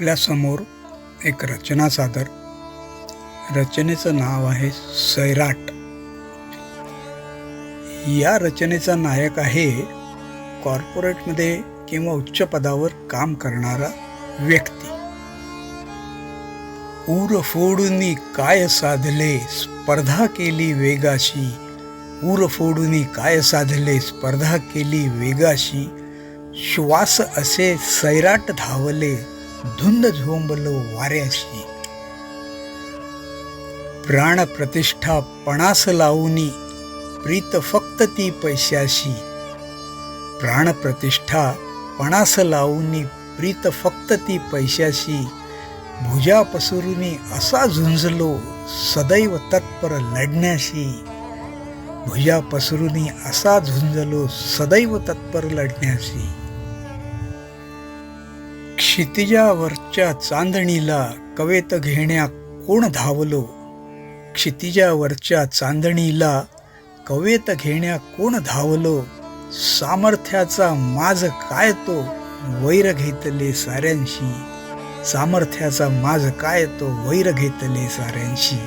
आपल्यासमोर एक रचना सादर. रचनेचं नाव आहे सैराट. या रचनेचा नायक आहे कॉर्पोरेटमध्ये किंवा उच्च पदावर काम करणारा व्यक्ती. ऊर फोडूनी काय साधले स्पर्धा केली वेगाशी. ऊर फोडूनी काय साधले स्पर्धा केली वेगाशी. श्वास असे सैराट धावले धुंद झोंबलो वाऱ्याशी प्राण प्रतिष्ठा पणास लावूनी प्रीत फक्त ती पैशाशी. प्राण प्रतिष्ठा पणास लावूनी प्रीत फक्त ती पैशाशी. भुजा पसरुनी असा झुंजलो सदैव तत्पर लढण्याशी. भुजा पसरुनी असा झुंजलो सदैव तत्पर लढण्याशी. क्षितिजावरच्या चांदणीला कवेत घेण्या कोण धावलो? क्षितिजावरच्या चांदणीला कवेत घेण्या कोण धावलो? सामर्थ्याचा माझ काय तो? वैर घेतले साऱ्यांशी. सामर्थ्याचा माझ काय तो? वैर घेतले साऱ्यांशी.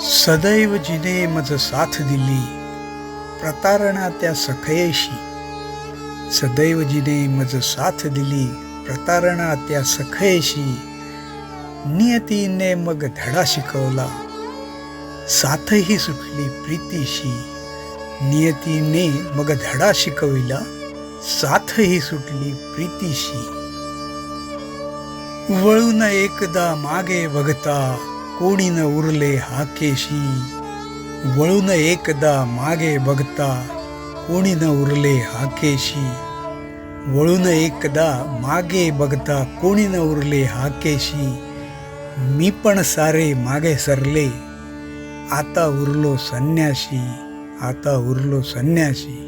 सदैव जिने मज साथ दिली. प्रतारणा त्या सखयेशी. सदैवजीने मज साथ दिली प्रतारणा त्या सखयेशी. नियतीने मग धडा शिकवला. साथही सुटली प्रीतीशी. नियतीने मग धडा शिकविला साथही सुटली प्रीतीशी. वळून एकदा मागे बघता कोणी न उरले हाकेशी. वळून एकदा मागे बघता कोणी न उरले हाकेशी? वळून एकदा मागे बघता कोणी न उरले हाकेशी? मी पण सारे मागे सरले. आता उरलो संन्याशी आता उरलो संन्याशी.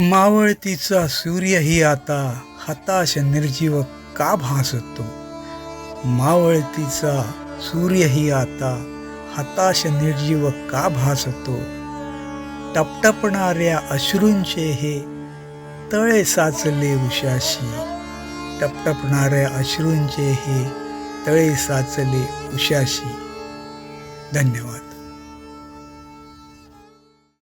मावळतीचा सूर्यही आता हताश निर्जीव का भासतो? मावळतीचा सूर्यही आता हताश निर्जीव का भासतो? टपटपणाऱ्या अश्रूंचे हे तळे साचले उशाशी. टपटपणाऱ्या अश्रूंचे हे तळे साचले उशाशी. धन्यवाद.